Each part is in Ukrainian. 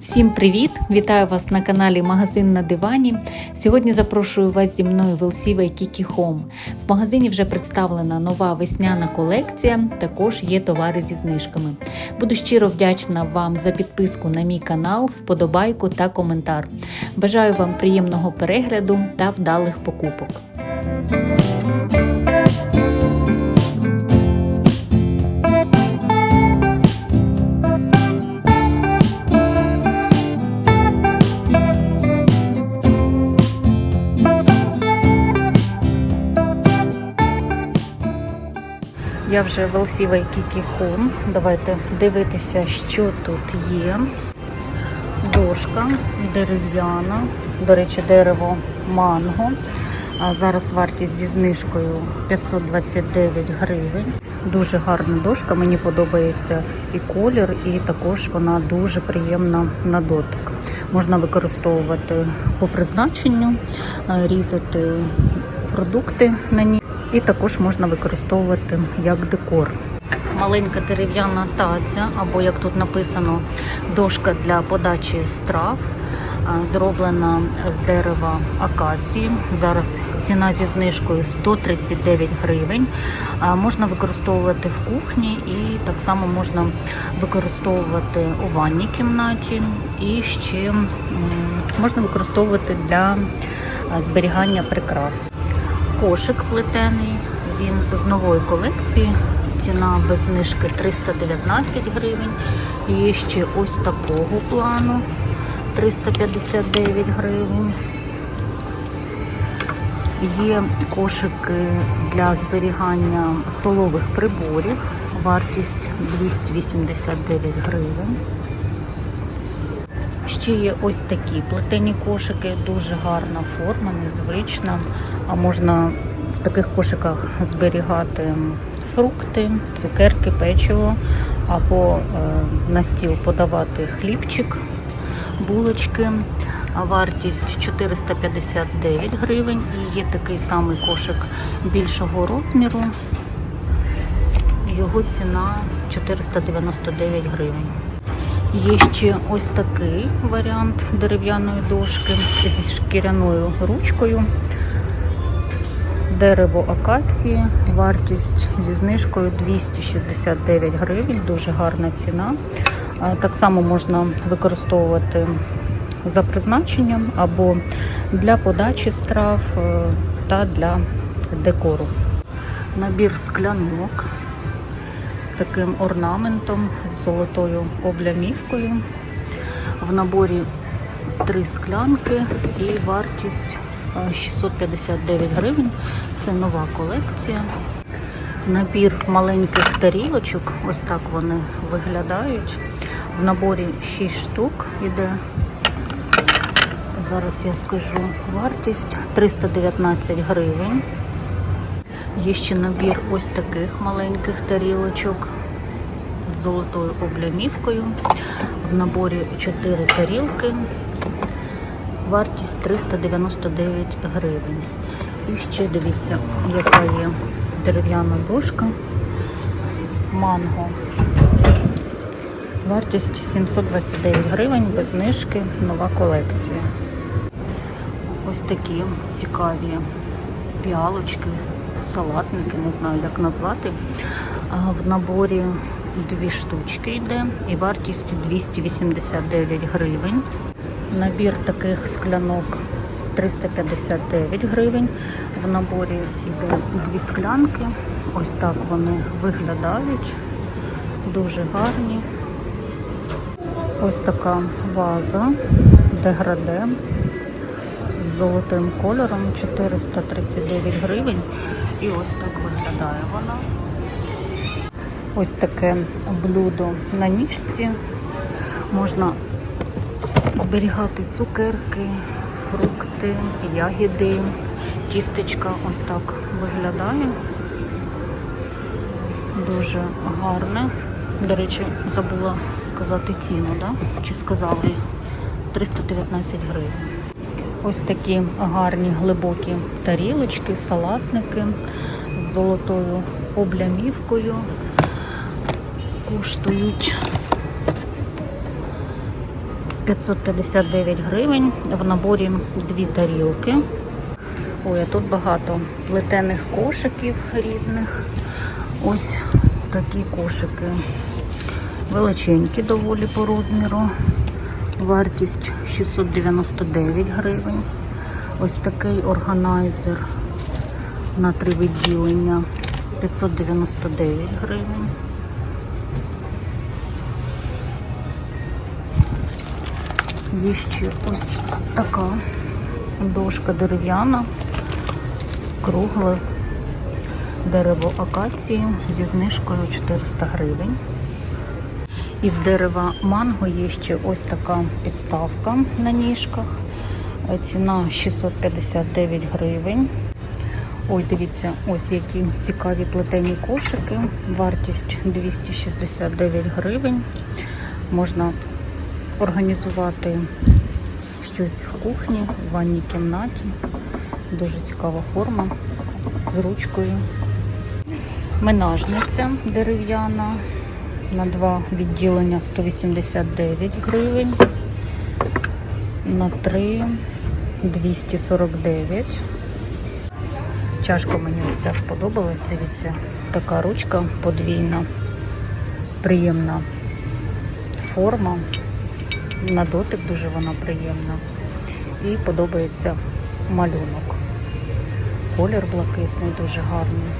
Всім привіт! Вітаю вас на каналі Магазин на дивані. Сьогодні запрошую вас зі мною в LC Кікі Home. В магазині вже представлена нова весняна колекція, також є товари зі знижками. Буду щиро вдячна вам за підписку на мій канал, вподобайку та коментар. Бажаю вам приємного перегляду та вдалих покупок. Я вже в Waikiki Home. Давайте дивитися, що тут є. Дошка дерев'яна, до речі, дерево манго. А зараз вартість зі знижкою 529 гривень. Дуже гарна дошка, мені подобається і колір, і також вона дуже приємна на дотик. Можна використовувати по призначенню, е, різати продукти на ній, і також можна використовувати як декор. Маленька дерев'яна таця, або як тут написано, дошка для подачі страв, зроблена з дерева акації. Зараз ціна зі знижкою 139 гривень. Можна використовувати в кухні і так само можна використовувати у ванній кімнаті і ще можна використовувати для зберігання прикрас. Кошик плетений, він з нової колекції. Ціна без знижки 319 гривень. Є ще ось такого плану 359 гривень. Є кошики для зберігання столових приборів. Вартість 289 гривень. Ще є ось такі плетені кошики, дуже гарна форма, незвична. А можна в таких кошиках зберігати фрукти, цукерки, печиво, або е, на стіл подавати хлібчик, булочки. Вартість 459 гривень. І є такий самий кошик більшого розміру. Його ціна 499 гривень. Є ще ось такий варіант дерев'яної дошки зі шкіряною ручкою. Дерево акації, вартість зі знижкою 269 гривень, дуже гарна ціна. Так само можна використовувати за призначенням або для подачі страв е, та для декору. Набір склянок таким орнаментом, з золотою облямівкою. В наборі три склянки і вартість е, 659 гривень. Це нова колекція. Набір маленьких тарілочок, ось так вони виглядають. В наборі 6 штук іде. Зараз я скажу вартість 319 гривень. Є ще набір ось таких маленьких тарілочок з золотою облямівкою. В наборі 4 тарілки. Вартість 399 гривень. І ще дивіться, яка є дерев'яна дошка. Манго. Вартість 729 гривень без знижки, нова колекція. Ось такі цікаві піалочки, салатники, не знаю як назвати. В наборі дві штучки йде і вартість 289 гривень. Набір таких склянок 359 гривень. В наборі йде дві склянки. Ось так вони виглядають. Дуже гарні. Ось така ваза деграде з золотим кольором 439 гривень. І ось так виглядає вона. Ось таке блюдо на ніжці. Можна зберігати цукерки, фрукти, ягіди, тістечка ось так виглядає. Дуже гарне. До речі, забула сказати ціну, да? чи сказали 319 гривень. Ось такі гарні глибокі тарілочки, салатники з золотою облямівкою. Коштують 559 гривень. В наборі дві тарілки. Ой, а тут багато плетених кошиків різних. Ось такі кошики. Величенькі доволі по розміру. Вартість 699 гривень. Ось такий органайзер на три відділення 599 гривень. Є ще ось така дошка дерев'яна, кругле дерево акації зі знижкою 400 гривень. Із дерева манго є ще ось така підставка на ніжках. Ціна 659 гривень. Ой, дивіться, ось які цікаві плетені кошики. Вартість 269 гривень. Можна організувати щось в кухні, в ванній кімнаті. Дуже цікава форма з ручкою. Менажниця дерев'яна на два відділення 189 гривень, на три 249. Чашка мені ось ця сподобалась. Дивіться, така ручка подвійна, приємна форма. На дотик дуже вона приємна. І подобається малюнок. Колір блакитний, дуже гарний.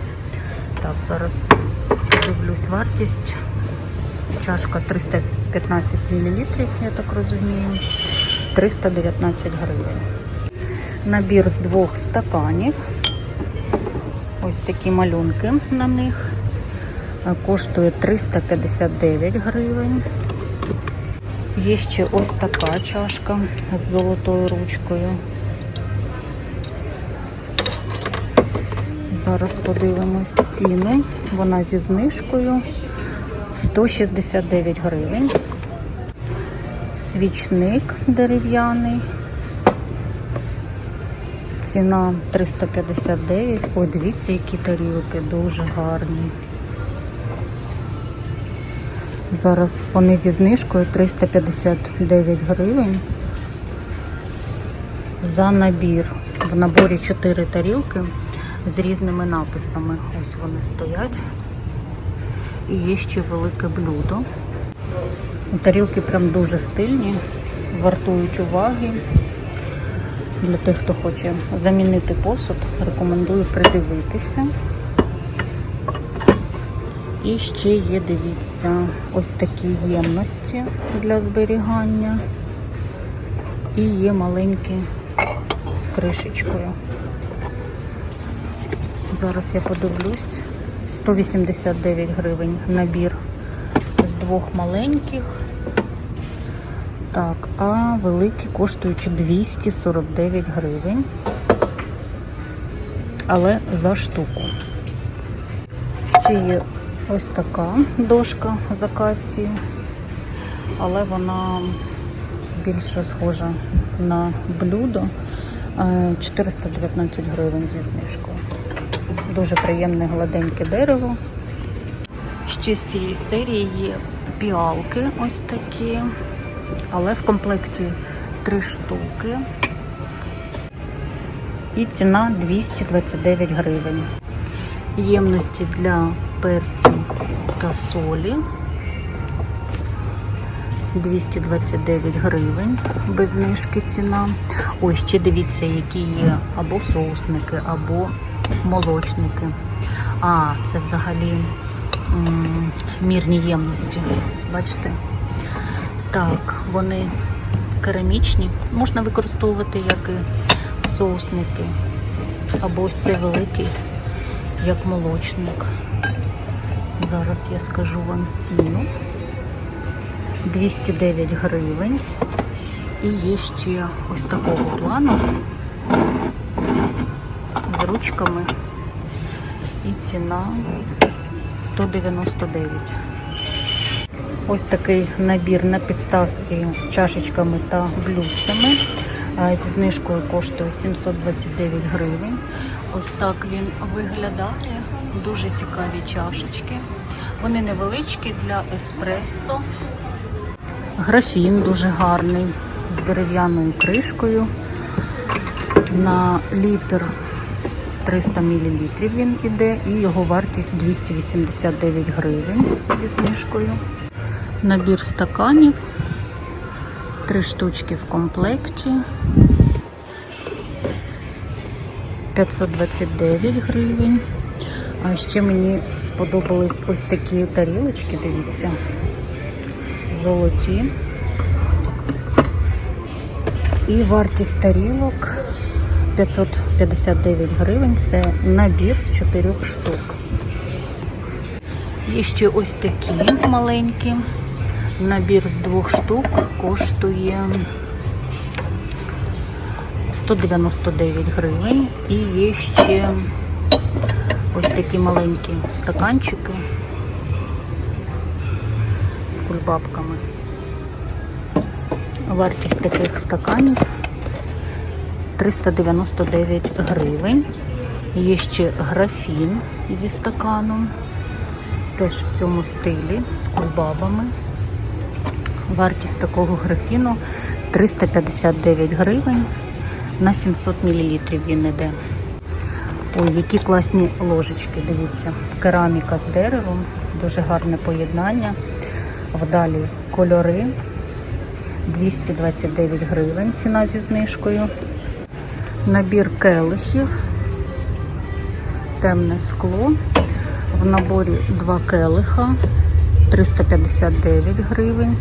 Так, зараз дивлюсь вартість. Чашка 315 мл, я так розумію. 319 гривень. Набір з двох стаканів. Ось такі малюнки на них. Коштує 359 гривень. Є ще ось така чашка з золотою ручкою. Зараз подивимось ціни. Вона зі знижкою 169 гривень. Свічник дерев'яний. Ціна 359. Ой, дивіться, які тарілки дуже гарні. Зараз вони зі знижкою 359 гривень. За набір. В наборі 4 тарілки з різними написами. Ось вони стоять. І є ще велике блюдо. Тарілки прям дуже стильні, вартують уваги. Для тих, хто хоче замінити посуд, рекомендую придивитися. І ще є, дивіться, ось такі ємності для зберігання. І є маленькі з кришечкою. Зараз я подивлюсь. 189 гривень набір з двох маленьких. Так, а великі коштують 249 гривень. Але за штуку. Ще є ось така дошка з акації, але вона більше схожа на блюдо. Е, 419 гривень зі знижкою. Дуже приємне гладеньке дерево. Ще з цієї серії є піалки ось такі, але в комплекті три штуки. І ціна 229 гривень. Ємності для перцю та солі 229 гривень без знижки ціна. Ось ще дивіться, які є або соусники, або молочники. А, це взагалі м, мірні ємності. Бачите? Так, вони керамічні. Можна використовувати як і соусники. Або ось цей великий, як молочник. Зараз я скажу вам ціну. 209 гривень. І є ще ось такого плану ручками. І ціна 199. Ось такий набір на підставці з чашечками та блюдцями. Зі знижкою коштує 729 гривень. Ось так він виглядає. Дуже цікаві чашечки. Вони невеличкі для еспресо. Графін дуже гарний з дерев'яною кришкою. На літр 300 мл він іде і його вартість 289 гривень зі знижкою. Набір стаканів. Три штучки в комплекті. 529 гривень. А ще мені сподобались ось такі тарілочки, дивіться. Золоті. І вартість тарілок 559 гривень. Це набір з 4 штук. Є ще ось такі маленькі. Набір з двох штук коштує 199 гривень. І є ще ось такі маленькі стаканчики з кульбабками. Вартість таких стаканів 399 гривень. Є ще графін зі стаканом, теж в цьому стилі з кульбабами. Вартість такого графіну 359 гривень на 700 мл він іде. Ой, які класні ложечки, дивіться. Кераміка з деревом, дуже гарне поєднання. Вдалі кольори 229 гривень, ціна зі знижкою. Набір келихів, темне скло. В наборі два келиха 359 гривень.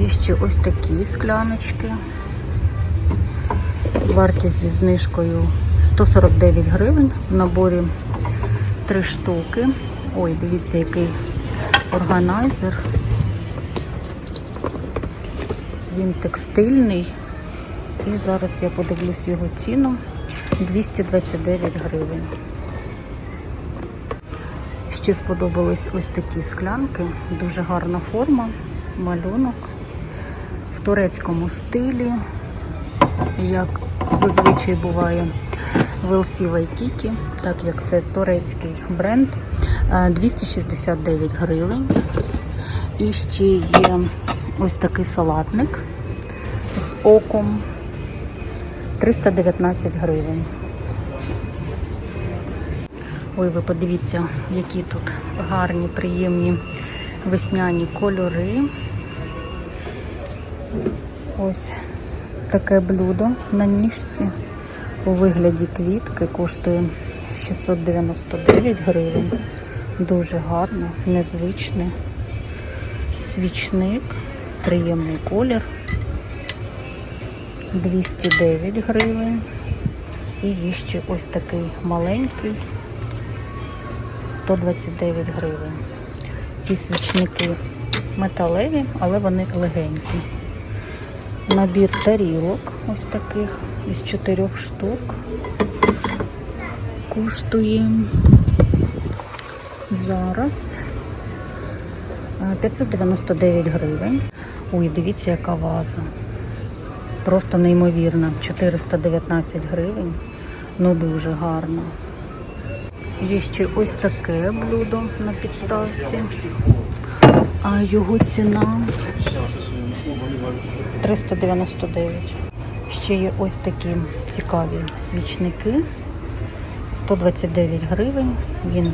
Є ще ось такі скляночки. Вартість зі знижкою 149 гривень. В наборі три штуки. Ой, дивіться, який органайзер. Він текстильний. І зараз я подивлюсь його ціну. 229 гривень. Ще сподобались ось такі склянки. Дуже гарна форма, малюнок в турецькому стилі, як зазвичай буває в Waikiki, так як це турецький бренд, Е, 269 гривень. І ще є ось такий салатник з оком 319 гривень. Ой, ви подивіться, які тут гарні, приємні весняні кольори. Ось таке блюдо на ніжці у вигляді квітки коштує 699 гривень. Дуже гарно, незвичний свічник, приємний колір. 209 гривень. І є ще ось такий маленький 129 гривень. Ці свічники металеві, але вони легенькі. Набір тарілок ось таких із чотирьох штук. Коштує зараз е, 599 гривень. Ой, дивіться, яка ваза. Просто неймовірна. 419 гривень. Ну дуже гарно. Є ще ось таке блюдо на підставці. А його ціна 399. Ще є ось такі цікаві свічники. 129 гривень. Він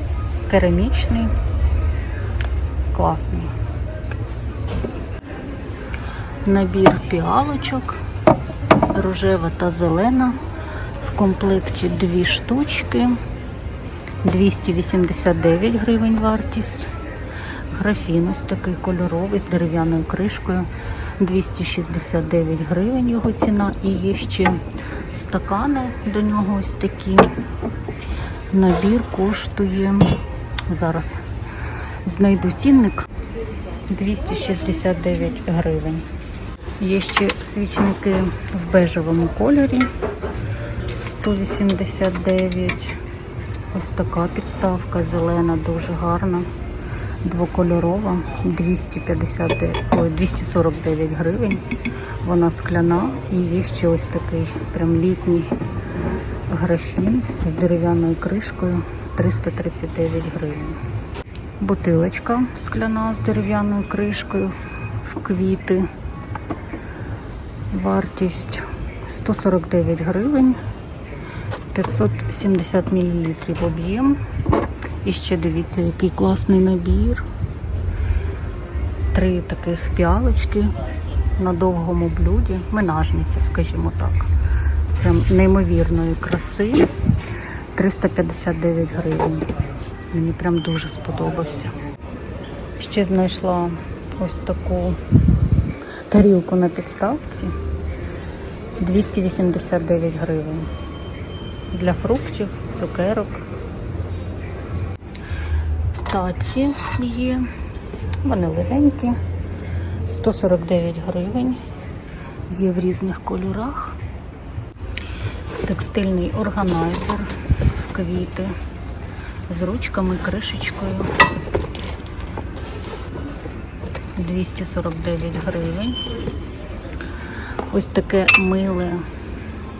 керамічний, класний. Набір піалочок, рожева та зелена. В комплекті дві штучки. 289 гривень вартість. Графін ось такий кольоровий з дерев'яною кришкою. 269 гривень його ціна. І є ще стакани до нього ось такі. Набір коштує, зараз знайду цінник, 269 гривень. Є ще свічники в бежевому кольорі 189. Ось така підставка зелена, дуже гарна, двокольорова, 259, ой, 249 гривень. Вона скляна і є ще ось такий прям літній графін з дерев'яною кришкою 339 гривень. Бутилочка скляна з дерев'яною кришкою в квіти Вартість 149 гривень, 570 мл об'єм. І ще дивіться, який класний набір. Три таких піалочки на довгому блюді. Менажниця, скажімо так. Прям неймовірної краси. 359 гривень. Мені прям дуже сподобався. Ще знайшла ось таку тарілку на підставці. 289 гривень. Для фруктів, цукерок. Таці є. Вони легенькі. 149 гривень. Є в різних кольорах. Текстильний органайзер, квіти з ручками, кришечкою. 249 гривень. Ось таке миле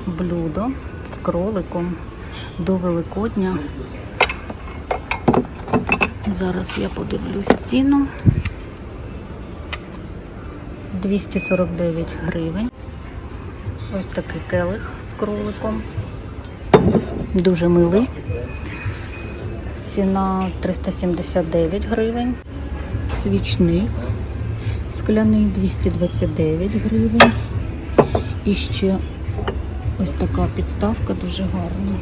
блюдо з кроликом до Великодня. Зараз я подивлюсь ціну. 249 гривень. Ось такий келих з кроликом. Дуже милий. Ціна 379 гривень. Свічник скляний 229 гривень. І ще ось така підставка дуже гарна.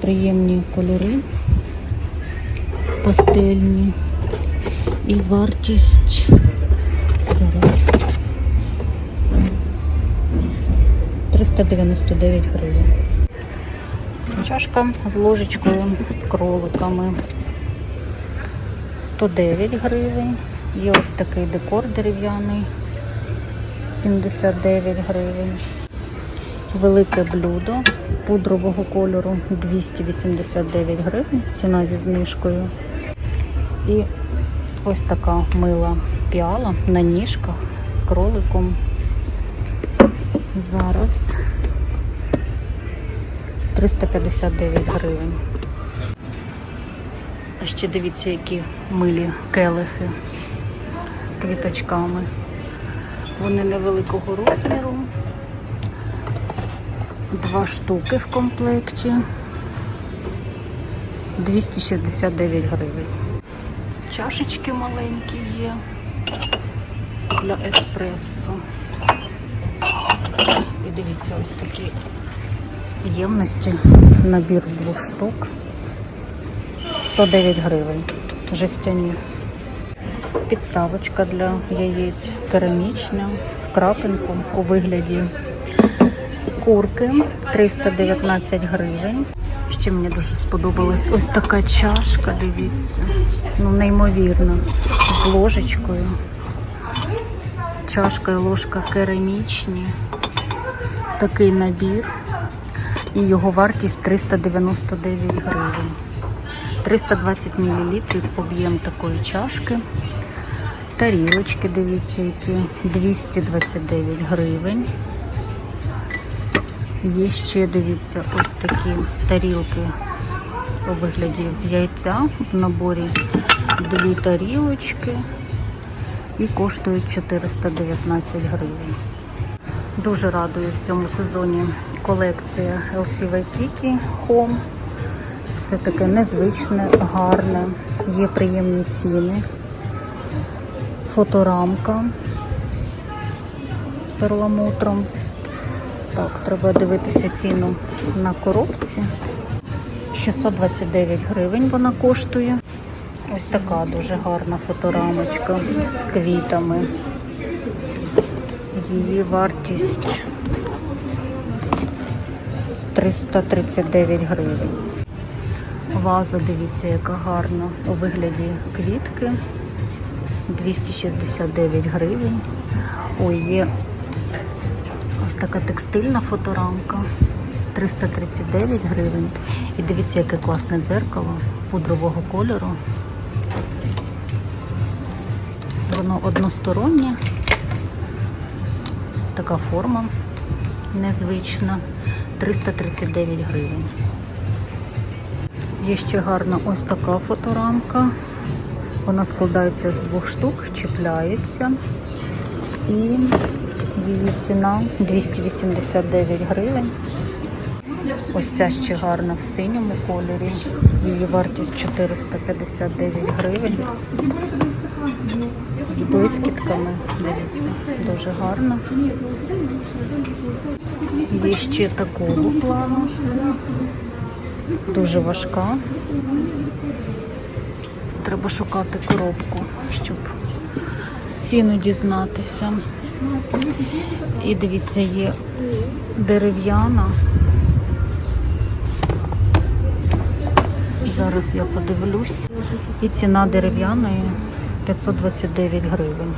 Приємні кольори, пастельні. І вартість зараз 399 гривень. Чашка з ложечкою з кроликами 109 гривень. Є ось такий декор дерев'яний 79 гривень. Велике блюдо пудрового кольору 289 гривень. Ціна зі знижкою. І ось така мила піала на ніжках з кроликом. Зараз 359 гривень. А ще дивіться, які милі келихи з квіточками. Вони невеликого розміру. Два штуки в комплекті. 269 гривень. Чашечки маленькі є для еспресо. І дивіться, ось такі ємності. Набір з двох штук. 109 гривень. Жестяні. Підставочка для яєць керамічна в крапинку у вигляді курки 319 гривень. Ще мені дуже сподобалась ось така чашка, дивіться. Ну, неймовірно. З ложечкою. Чашка і ложка керамічні. Такий набір. І його вартість 399 гривень. 320 мл об'єм такої чашки. Тарілочки, дивіться, які 229 гривень. Є ще, дивіться, ось такі тарілки у вигляді яйця в наборі. Дві тарілочки і коштують 419 гривень. Дуже радує в цьому сезоні колекція LC Waikiki Home. Все таке незвичне, гарне, є приємні ціни. Фоторамка з перламутром. Так, треба дивитися ціну на коробці. 629 гривень вона коштує. Ось така дуже гарна фоторамочка з квітами. Її вартість 339 гривень. Ваза, дивіться, яка гарна у вигляді квітки. 269 гривень. Ой, є ось така текстильна фоторамка. 339 гривень. І дивіться, яке класне дзеркало пудрового кольору. Воно одностороннє. Така форма незвична. 339 гривень. Є ще гарна ось така фоторамка. Вона складається з двох штук, чіпляється. І Її ціна 289 гривень. Ось ця ще гарна в синьому кольорі. Її вартість 459 гривень. З блискітками. Дивіться, дуже гарно. Є ще такого плану. Дуже важка. Треба шукати коробку, щоб ціну дізнатися. І дивіться, є дерев'яна. Зараз я подивлюсь. І ціна дерев'яної 529 гривень.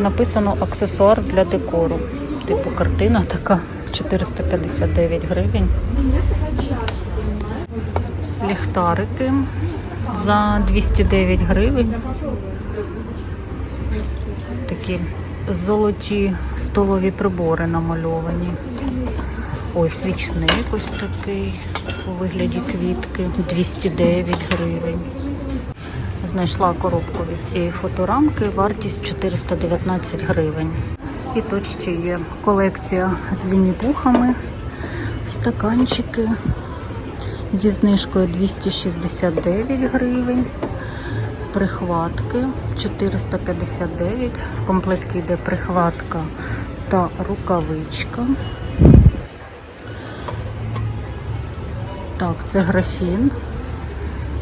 Написано аксесуар для декору. Типу картина така 459 гривень. Ліхтарики за 209 гривень. Такі золоті столові прибори намальовані. Ось свічник ось такий у вигляді квітки 209 гривень. Знайшла коробку від цієї фоторамки, вартість 419 гривень. І тут ще є колекція з вінні-пухами, стаканчики зі знижкою 269 гривень, прихватки 459. В комплекті йде прихватка та рукавичка. Так, це графін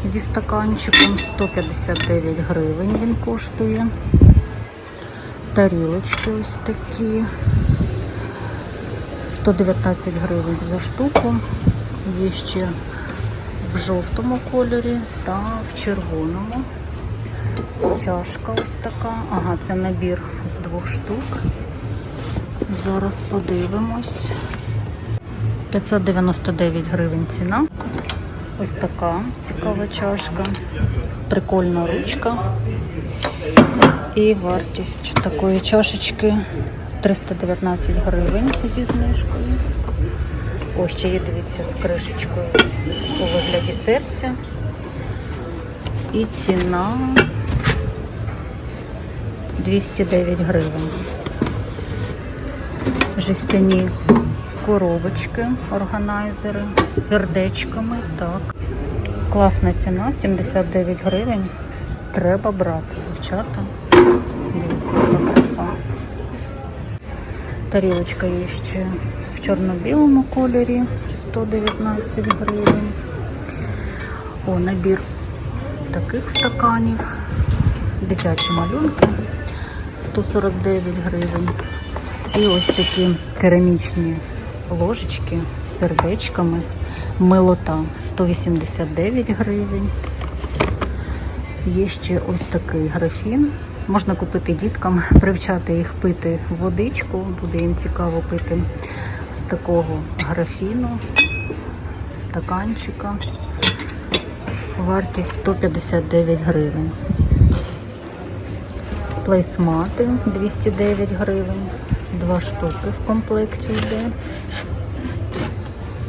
зі стаканчиком 159 гривень він коштує. Тарілочки ось такі. 119 гривень за штуку. Є ще в жовтому кольорі та в червоному. Чашка ось така. Ага, це набір з двох штук. Зараз подивимось. 599 гривень ціна. Ось така цікава чашка. Прикольна ручка. І вартість такої чашечки 319 гривень зі знижкою. Ось ще є, дивіться, з кришечкою у вигляді серця. І ціна 209 гривень. Жестяні коробочки, органайзери з сердечками. Так. Класна ціна, 79 гривень. Треба брати, дівчата. Дивіться, яка краса. Тарілочка є ще в чорно-білому кольорі 119 гривень. О, набір таких стаканів. Дитячі малюнки 149 гривень. І ось такі керамічні ложечки з сердечками. Милота 189 гривень. Є ще ось такий графін. Можна купити діткам, привчати їх пити водичку, буде їм цікаво пити з такого графіну, стаканчика. Вартість 159 гривень. Плейсмати 209 гривень. Два штуки в комплекті йде.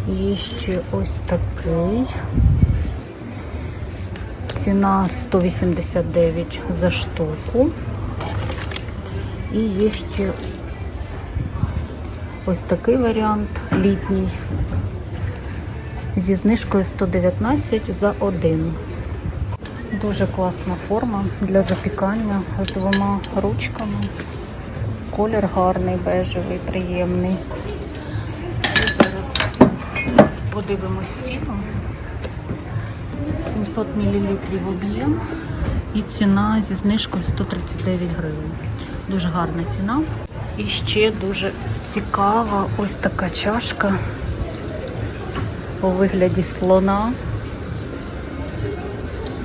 Є ще ось такий. Ціна 189 за штуку. І є ще ось такий варіант літній. Зі знижкою 119 за один. Дуже класна форма для запікання з двома ручками. Колір гарний, бежевий, приємний. І зараз подивимось ціну. 700 мл об'єм і ціна зі знижкою 139 гривень. Дуже гарна ціна. І ще дуже цікава ось така чашка у вигляді слона.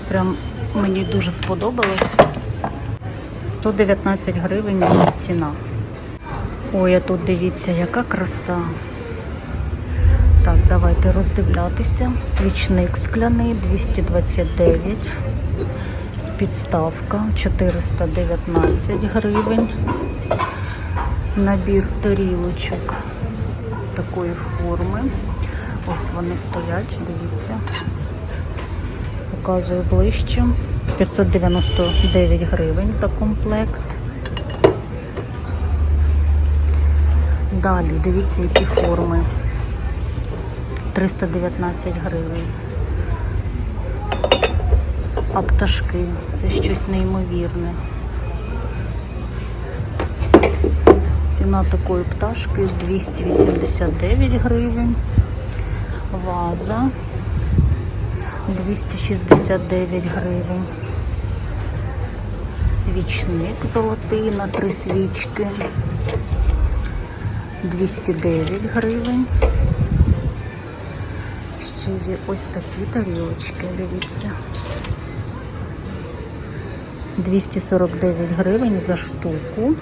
Прям мені дуже сподобалось. 119 гривень ціна. Ой, а тут дивіться, яка краса. Давайте роздивлятися. Свічник скляний 229. Підставка 419 гривень. Набір тарілочок такої форми. Ось вони стоять, дивіться. Показую ближче. 599 гривень за комплект. Далі, дивіться, які форми. 319 гривень. А пташки це щось неймовірне. Ціна такої пташки 289 гривень. Ваза 269 гривень. Свічник золотий на три свічки 209 гривень. Є ось такі тарілочки, дивіться. 249 гривень за штуку.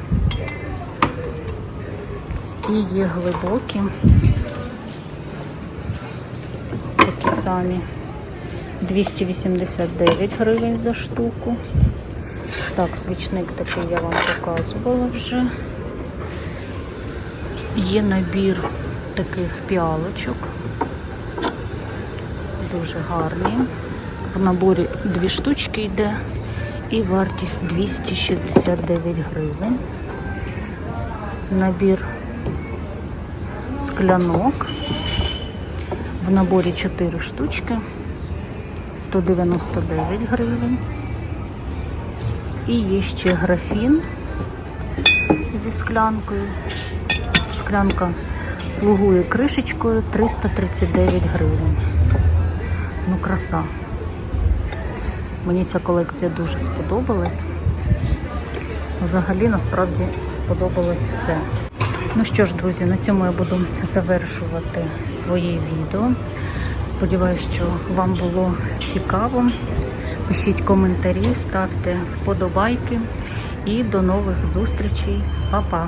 І є глибокі. Такі самі. 289 гривень за штуку. Так, свічник такий я вам показувала вже. Є набір таких піалочок. Дуже гарні. В наборі дві штучки йде і вартість 269 гривень. Набір склянок. В наборі 4 штучки 199 гривень. І є ще графін зі склянкою. Склянка слугує кришечкою 339 гривень. Ну, краса. Мені ця колекція дуже сподобалась. Взагалі, насправді, сподобалось все. Ну що ж, друзі, на цьому я буду завершувати своє відео. Сподіваюсь, що вам було цікаво. Пишіть коментарі, ставте вподобайки і до нових зустрічей. Па-па!